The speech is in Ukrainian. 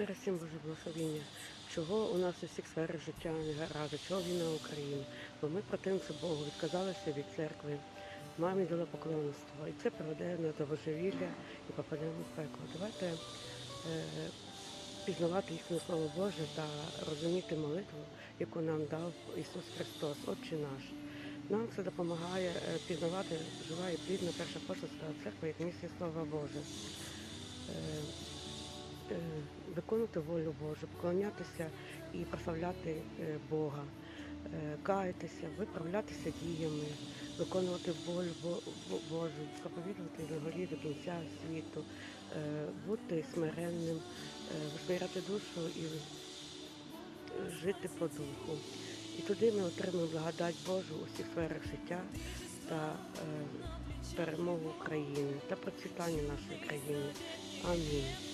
Мира всім Боже благословіння. Чого у нас у всіх сферах життя не гаразд, чого війна Україні? Бо ми противимося Богу, відказалися від церкви, мамі маємо ідолопоклонництво. І це приведе нас до божевілля і попадемо в пекло. Давайте е, пізнавати їхнє Слово Боже та розуміти молитву, яку нам дав Ісус Христос, Отче наш. Нам це допомагає е, пізнавати жива і плідна перша апостольська церква, як місце Слова Боже. Виконувати волю Божу, поклонятися і прославляти е, Бога, е, каятися, виправлятися діями, виконувати волю Бо- Бо- Божу, проповідувати на горі до кінця світу, е, бути смиренним, висмиряти душу і жити по духу. І туди ми отримаємо благодать Божу у всіх сферах життя та перемогу України та процвітання нашої країни. Амінь.